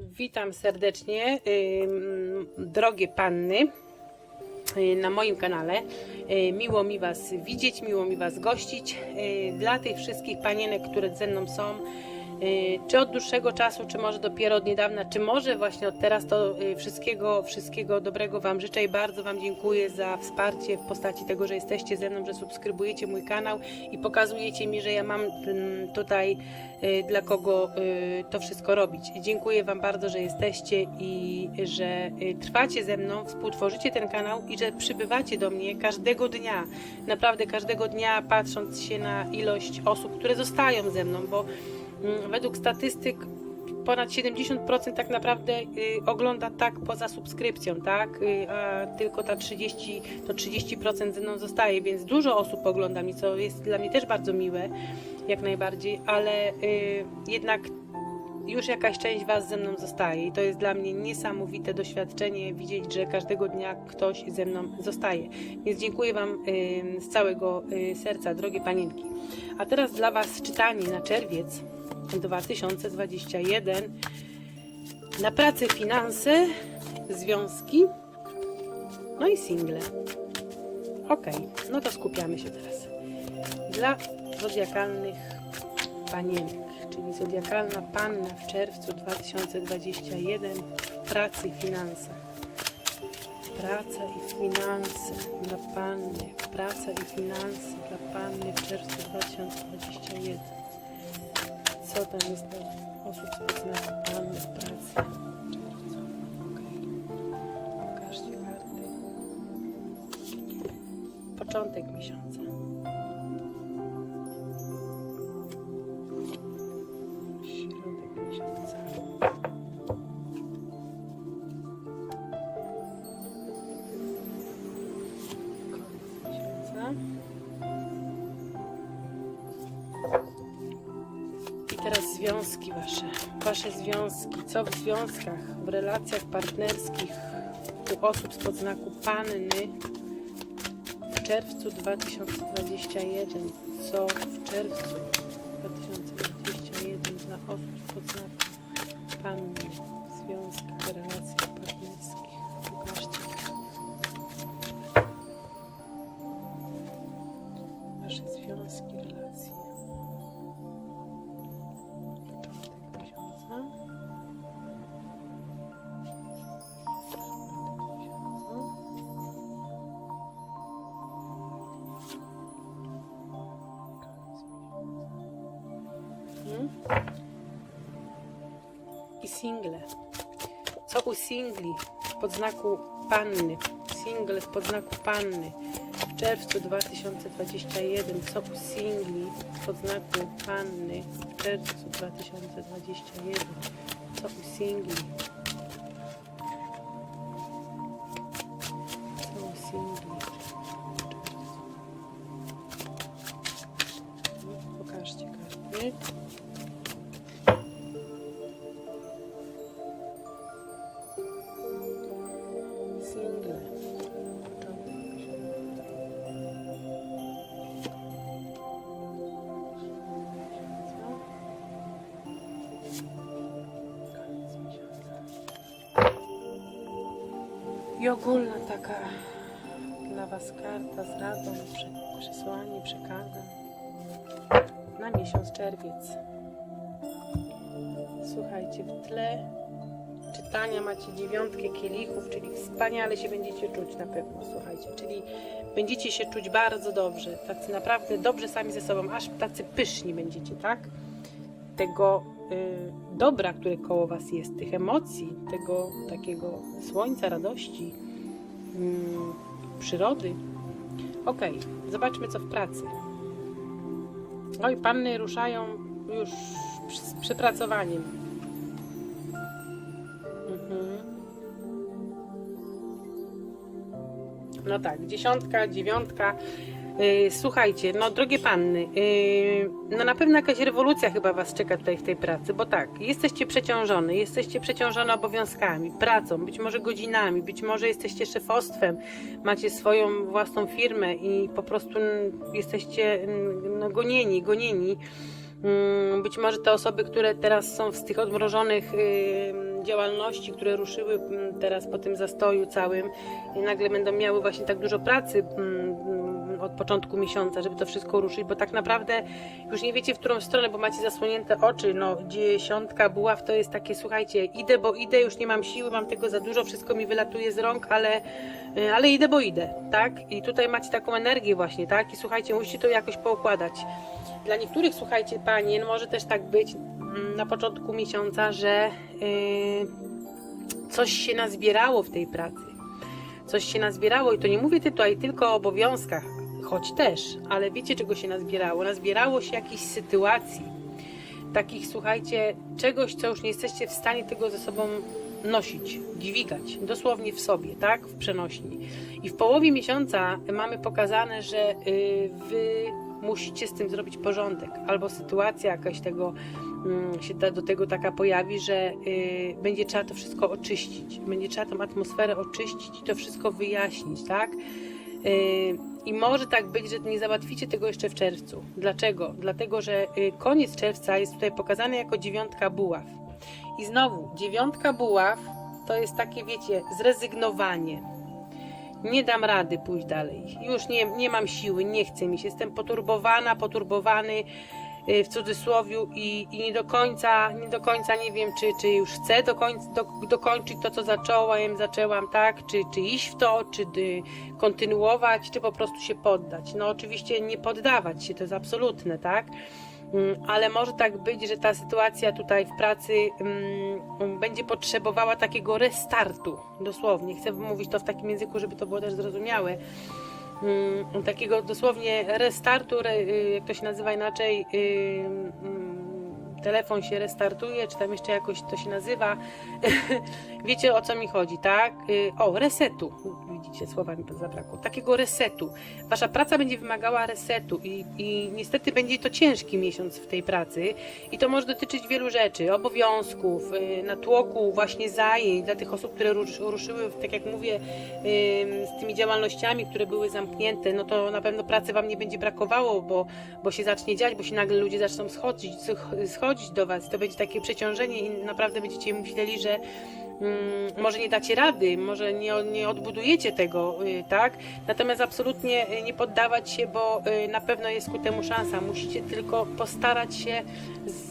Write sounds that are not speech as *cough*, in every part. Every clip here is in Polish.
Witam serdecznie, drogie panny y, na moim kanale. Y, Miło mi Was widzieć, miło mi Was gościć. Y, Dla tych wszystkich panienek, które ze mną są, czy od dłuższego czasu, czy może dopiero od niedawna, czy może właśnie od teraz, to y, wszystkiego, wszystkiego dobrego Wam życzę i bardzo Wam dziękuję za wsparcie w postaci tego, że jesteście ze mną, że subskrybujecie mój kanał i pokazujecie mi, że ja mam mm, tutaj y, dla kogo y, to wszystko robić. Dziękuję Wam bardzo, że jesteście i że y, trwacie ze mną, współtworzycie ten kanał i że przybywacie do mnie każdego dnia. Naprawdę każdego dnia, patrząc się na ilość osób, które zostają ze mną, bo według statystyk ponad 70% tak naprawdę y, ogląda tak poza subskrypcją, tak? Y, a tylko ta 30, to 30% ze mną zostaje, więc dużo osób ogląda mnie, co jest dla mnie też bardzo miłe, jak najbardziej, ale y, jednak już jakaś część Was ze mną zostaje i to jest dla mnie niesamowite doświadczenie widzieć, że każdego dnia ktoś ze mną zostaje. Więc dziękuję Wam z całego serca, drogie panienki. A teraz dla Was czytanie na czerwiec 2021 na pracę, finanse, związki, no i single. Ok, no to skupiamy się teraz. Dla zodiakalnych panienek, czyli zodiakalna panna w czerwcu 2021 w pracy i finansach. Praca i finanse dla panny, praca i finanse dla panny w czerwcu 2021. Co tam jest dla osób panny w pracy? Pokażcie karty. Początek miesiąca. Związki. Co w związkach, w relacjach partnerskich u osób z podznaku panny w czerwcu 2021. Co w czerwcu 2021 dla osób z podznaku I single. Co u singli w podznaku panny? Single w podznaku panny w czerwcu 2021. Co u singli w podznaku panny w czerwcu 2021? Co u singli? Ogólna taka dla Was karta z radą, prze- przesłanie, przekazem na miesiąc czerwiec. Słuchajcie, w tle czytania macie dziewiątkę kielichów, czyli wspaniale się będziecie czuć na pewno, słuchajcie, czyli będziecie się czuć bardzo dobrze, tacy naprawdę dobrze sami ze sobą, aż tacy pyszni będziecie, tak? Tego dobra, które koło was jest, tych emocji, tego takiego słońca, radości, mm, przyrody. Okej, zobaczmy co w pracy. Oj, panny ruszają już z przepracowaniem. Mhm. No tak, dziesiątka, dziewiątka. Yy, słuchajcie, no drogie panny, yy, no na pewno jakaś rewolucja chyba Was czeka tutaj w tej pracy, bo tak, jesteście przeciążone, jesteście przeciążone obowiązkami, pracą, być może godzinami, być może jesteście szefostwem, macie swoją własną firmę i po prostu jesteście no, gonieni, gonieni. Mm, Być może te osoby, które teraz są z tych odmrożonych ym, działalności, które ruszyły mm, teraz po tym zastoju całym nagle będą miały właśnie tak dużo pracy mm, od początku miesiąca, żeby to wszystko ruszyć, bo tak naprawdę już nie wiecie w którą stronę, bo macie zasłonięte oczy, no dziesiątka buław to jest takie, słuchajcie, idę, bo idę, już nie mam siły, mam tego za dużo, wszystko mi wylatuje z rąk, ale, y, ale idę, bo idę, tak? I tutaj macie taką energię właśnie, tak? I słuchajcie, musicie to jakoś poukładać. Dla niektórych, słuchajcie, panien, może też tak być mm, na początku miesiąca, że yy, coś się nazbierało w tej pracy. Coś się nazbierało i to nie mówię tutaj tylko o obowiązkach, choć też, ale wiecie czego się nazbierało? Nazbierało się jakichś sytuacji, takich, słuchajcie, czegoś, co już nie jesteście w stanie tego ze sobą nosić, dźwigać, dosłownie w sobie, tak, w przenośni. I w połowie miesiąca mamy pokazane, że y, wy musicie z tym zrobić porządek, albo sytuacja jakaś tego mm, się do tego taka pojawi, że y, będzie trzeba to wszystko oczyścić, będzie trzeba tą atmosferę oczyścić i to wszystko wyjaśnić, tak? I może tak być, że nie załatwicie tego jeszcze w czerwcu. Dlaczego? Dlatego, że y, koniec czerwca jest tutaj pokazany jako dziewiątka buław. I znowu, dziewiątka buław to jest takie, wiecie, zrezygnowanie. Nie dam rady pójść dalej. Już nie, nie mam siły, nie chce mi się. Jestem poturbowana, poturbowany w cudzysłowiu i, i nie do końca, nie do końca nie wiem, czy, czy już chcę do końca, do, dokończyć to, co zacząłem, zaczęłam, tak? Czy, czy iść w to, czy y, kontynuować, czy po prostu się poddać. No oczywiście nie poddawać się, to jest absolutne, tak? Mm, ale może tak być, że ta sytuacja tutaj w pracy um, będzie potrzebowała takiego restartu, dosłownie. Chcę mówić to w takim języku, żeby to było też zrozumiałe. Um, takiego dosłownie restartu, re, y, jak to się nazywa inaczej, y, um, telefon się restartuje, czy tam jeszcze jakoś to się nazywa. *laughs* Wiecie o co mi chodzi, tak? Y, o, resetu. Widzicie, słowa mi zabrakło. Takiego resetu. Wasza praca będzie wymagała resetu i, i niestety będzie to ciężki miesiąc w tej pracy i to może dotyczyć wielu rzeczy, obowiązków, y, natłoku właśnie zajęć dla tych osób, które rusz, ruszyły, tak jak mówię, z tymi działalnościami, które były zamknięte, no to na pewno pracy Wam nie będzie brakowało, bo, bo się zacznie dziać, bo się nagle ludzie zaczną schodzić, schodzić do Was. To będzie takie przeciążenie i naprawdę będziecie myśleli, że Mm, może nie dacie rady, może nie, nie odbudujecie tego, y, tak? Natomiast absolutnie y, nie poddawać się, bo y, na pewno jest ku temu szansa. Musicie tylko postarać się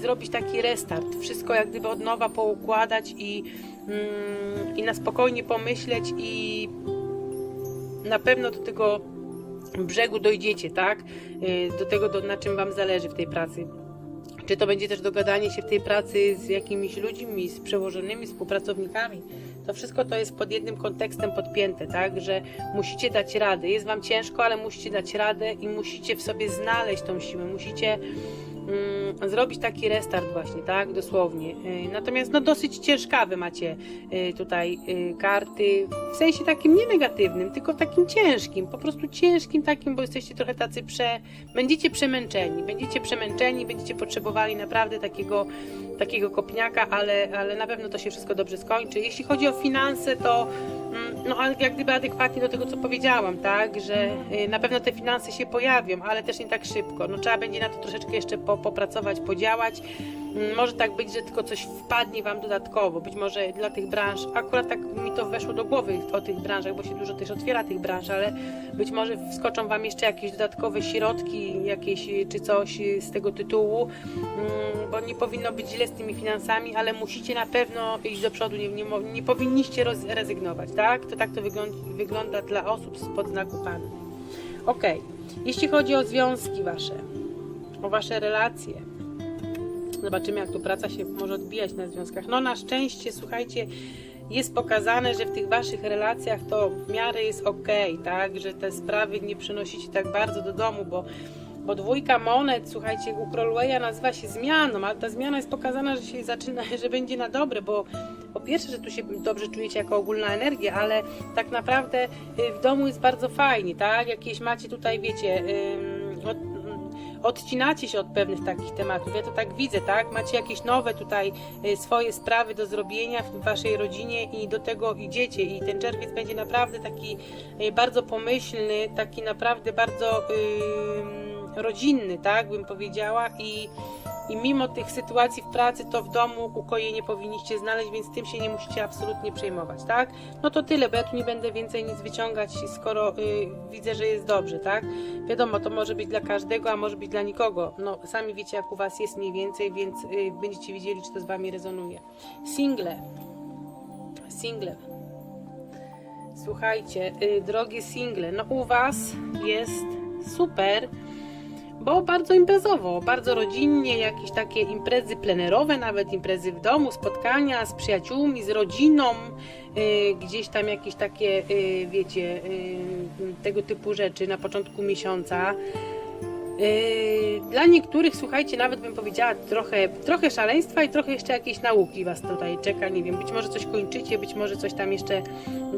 zrobić taki restart, wszystko jak gdyby od nowa poukładać i, mm, i na spokojnie pomyśleć i na pewno do tego brzegu dojdziecie, tak? Do tego, do, na czym Wam zależy w tej pracy. Czy to będzie też dogadanie się w tej pracy z jakimiś ludźmi, z przełożonymi, współpracownikami? To wszystko to jest pod jednym kontekstem podpięte, tak? Że musicie dać radę. Jest Wam ciężko, ale musicie dać radę i musicie w sobie znaleźć tą siłę. Musicie zrobić taki restart właśnie, tak, dosłownie. Y, natomiast no dosyć ciężkawe macie y, tutaj y, karty, w sensie takim nie negatywnym, tylko takim ciężkim, po prostu ciężkim takim, bo jesteście trochę tacy prze... będziecie przemęczeni, będziecie przemęczeni, będziecie potrzebowali naprawdę takiego, takiego kopniaka, ale, ale na pewno to się wszystko dobrze skończy. Jeśli chodzi o finanse, to mm, no jak gdyby adekwatnie do tego, co powiedziałam, tak, że na pewno te finanse się pojawią, ale też nie tak szybko. No trzeba będzie na to troszeczkę jeszcze po, popracować, podziałać. Mm, może tak być, że tylko coś wpadnie Wam dodatkowo, być może dla tych branż, akurat tak mi to weszło do głowy o tych branżach, bo się dużo też otwiera tych branż, ale być może wskoczą Wam jeszcze jakieś dodatkowe środki, jakieś czy coś z tego tytułu, mm, bo nie powinno być źle z tymi finansami, ale musicie na pewno iść do przodu, nie, nie, nie powinniście rezygnować, tak? To tak to wygląda, wygląda dla osób spod znaku Pana. Ok, jeśli chodzi o związki Wasze, o Wasze relacje. Zobaczymy, jak tu praca się może odbijać na związkach. No, na szczęście, słuchajcie, jest pokazane, że w tych Waszych relacjach to w miarę jest ok, tak? Że te sprawy nie przynosicie tak bardzo do domu, bo bo dwójka monet, słuchajcie, u Crowleya nazywa się zmianą, ale ta zmiana jest pokazana, że się zaczyna, *laughs* że będzie na dobre, bo po pierwsze, że tu się dobrze czujecie jako ogólna energia, ale tak naprawdę y, w domu jest bardzo fajnie, tak? Jakieś macie tutaj, wiecie, odcinacie się od pewnych takich tematów. Ja to tak widzę, tak? Macie jakieś nowe tutaj y, swoje sprawy do zrobienia w waszej rodzinie i do tego idziecie. I ten czerwiec będzie naprawdę taki y, bardzo pomyślny, taki naprawdę bardzo yy, rodzinny, tak? Bym powiedziała. I i mimo tych sytuacji w pracy, to w domu ukojenie powinniście znaleźć, więc tym się nie musicie absolutnie przejmować, tak? No to tyle, bo ja tu nie będę więcej nic wyciągać, skoro y, widzę, że jest dobrze, tak? Wiadomo, to może być dla każdego, a może być dla nikogo. No, sami wiecie, jak u Was jest mniej więcej, więc y, będziecie wiedzieli, czy to z Wami rezonuje. Single. Single. Słuchajcie, y, drogie single, no u Was jest super, bo bardzo imprezowo, bardzo rodzinnie, jakieś takie imprezy plenerowe, nawet imprezy w domu, spotkania z przyjaciółmi, z rodziną, y, gdzieś tam jakieś takie, y, wiecie, y, tego typu rzeczy na początku miesiąca. Yy, Dla niektórych, słuchajcie, nawet bym powiedziała trochę, trochę szaleństwa i trochę jeszcze jakiejś nauki Was tutaj czeka. Nie wiem, być może coś kończycie, być może coś tam jeszcze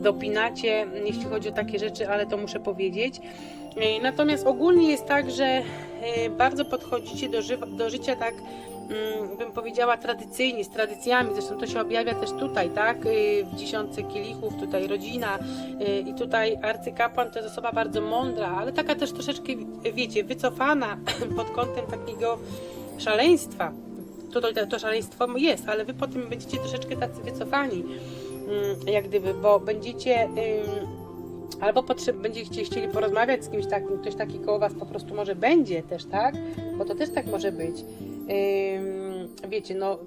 dopinacie, jeśli chodzi o takie rzeczy, ale to muszę powiedzieć. Yy, Natomiast ogólnie jest tak, że yy, bardzo podchodzicie do, do życia tak, bym powiedziała, tradycyjnie, z tradycjami. Zresztą to się objawia też tutaj, tak? Yy, W dziesiątce kielichów, tutaj rodzina yy, i tutaj arcykapłan to jest osoba bardzo mądra, ale taka też troszeczkę, wiecie, wycofana *clears throat* pod kątem takiego szaleństwa. To, to, to szaleństwo jest, ale wy potem będziecie troszeczkę tacy wycofani, mm, jak gdyby, bo będziecie. Albo potrzeb, będziecie chcieli porozmawiać z kimś takim, ktoś taki koło Was po prostu może będzie też, tak? Bo to też tak może być. Wiecie, no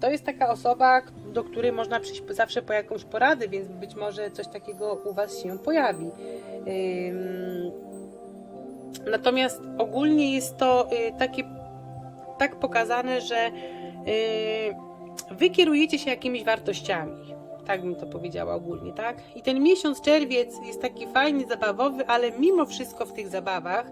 to jest taka osoba, do której można przyjść zawsze po jakąś poradę, więc być może coś takiego u Was się pojawi. Natomiast ogólnie jest to y, takie tak pokazane, że y, Wy kierujecie się jakimiś wartościami. Tak bym to powiedziała ogólnie, tak? I ten miesiąc czerwiec jest taki fajny, zabawowy, ale mimo wszystko w tych zabawach,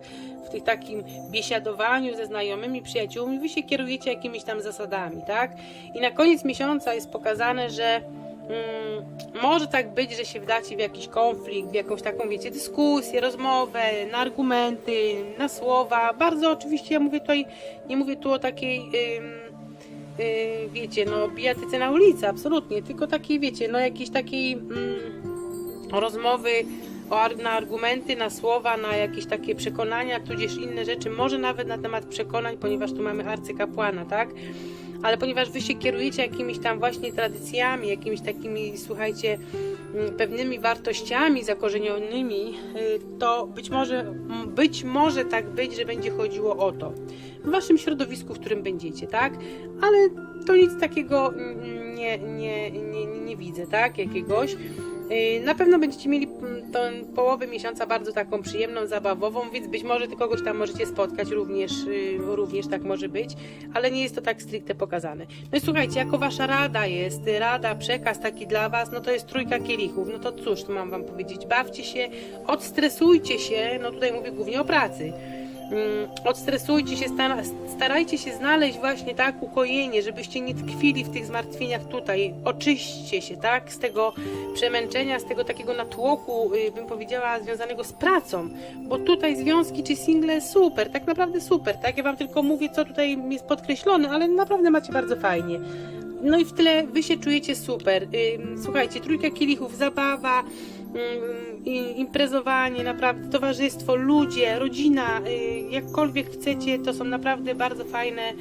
w tych takim biesiadowaniu ze znajomymi, przyjaciółmi, wy się kierujecie jakimiś tam zasadami, tak? I na koniec miesiąca jest pokazane, że mm, może tak być, że się wdacie w jakiś konflikt, w jakąś taką, wiecie, dyskusję, rozmowę, na argumenty, na słowa. Bardzo oczywiście, ja mówię tutaj, nie mówię tu o takiej. Wiecie, no bijatyce na ulicy, absolutnie, tylko takiej, wiecie, no jakiejś takiej mm, rozmowy o, na argumenty, na słowa, na jakieś takie przekonania, tudzież inne rzeczy, może nawet na temat przekonań, ponieważ tu mamy arcykapłana, tak? Ale ponieważ wy się kierujecie jakimiś tam właśnie tradycjami, jakimiś takimi, słuchajcie, mm, pewnymi wartościami zakorzenionymi, y, to być może, być może tak być, że będzie chodziło o to w waszym środowisku, w którym będziecie, tak? Ale to nic takiego mm, nie, nie, nie, nie widzę, tak? Jakiegoś. Yy, Na pewno będziecie mieli tę połowę miesiąca bardzo taką przyjemną, zabawową, więc być może ty kogoś tam możecie spotkać również, yy, również tak może być, ale nie jest to tak stricte pokazane. No i słuchajcie, jako wasza rada jest, rada, przekaz taki dla was, no to jest trójka kielichów, no to cóż, mam wam powiedzieć, bawcie się, odstresujcie się, no tutaj mówię głównie o pracy, odstresujcie się, stara- starajcie się znaleźć właśnie tak ukojenie, żebyście nie tkwili w tych zmartwieniach tutaj. Oczyśćcie się, tak, z tego przemęczenia, z tego takiego natłoku, y, bym powiedziała, związanego z pracą, bo tutaj związki czy single super, tak naprawdę super, tak, ja wam tylko mówię, co tutaj jest podkreślone, ale naprawdę macie bardzo fajnie. No i w tyle wy się czujecie super. Słuchajcie, trójka kielichów, zabawa, imprezowanie, naprawdę towarzystwo, ludzie, rodzina, y, jakkolwiek chcecie, to są naprawdę bardzo fajne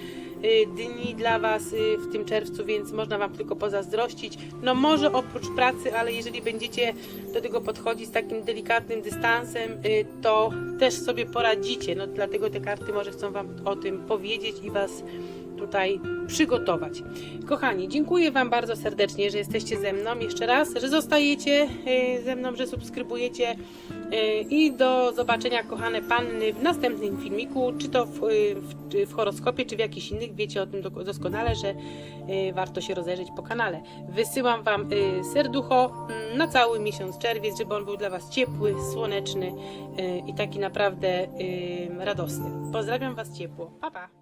y, dni dla Was y, w tym czerwcu, więc można Wam tylko pozazdrościć. No może oprócz pracy, ale jeżeli będziecie do tego podchodzić z takim delikatnym dystansem, y, to też sobie poradzicie. No dlatego te karty może chcą Wam o tym powiedzieć i Was tutaj przygotować. Kochani, dziękuję Wam bardzo serdecznie, że jesteście ze mną jeszcze raz, że zostajecie y, ze mną, że subskrybujecie y, i do zobaczenia, kochane panny, w następnym filmiku, czy to w, y, w, w horoskopie, czy w jakichś innych. Wiecie o tym doskonale, że warto się rozejrzeć po kanale. Wysyłam Wam serducho mm, na cały miesiąc czerwiec, żeby on był dla Was ciepły, słoneczny i taki naprawdę radosny. Pozdrawiam Was ciepło. Pa, pa!